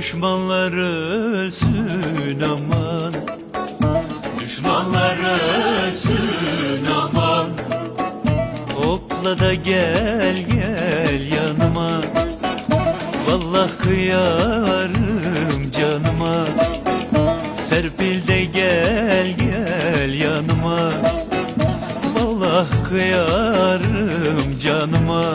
Düşmanlar ölsün aman. Düşmanlar ölsün aman. Hopla da gel gel yanıma. Vallahi kıyarım canıma. Serpil de gel gel yanıma. Vallahi kıyarım canıma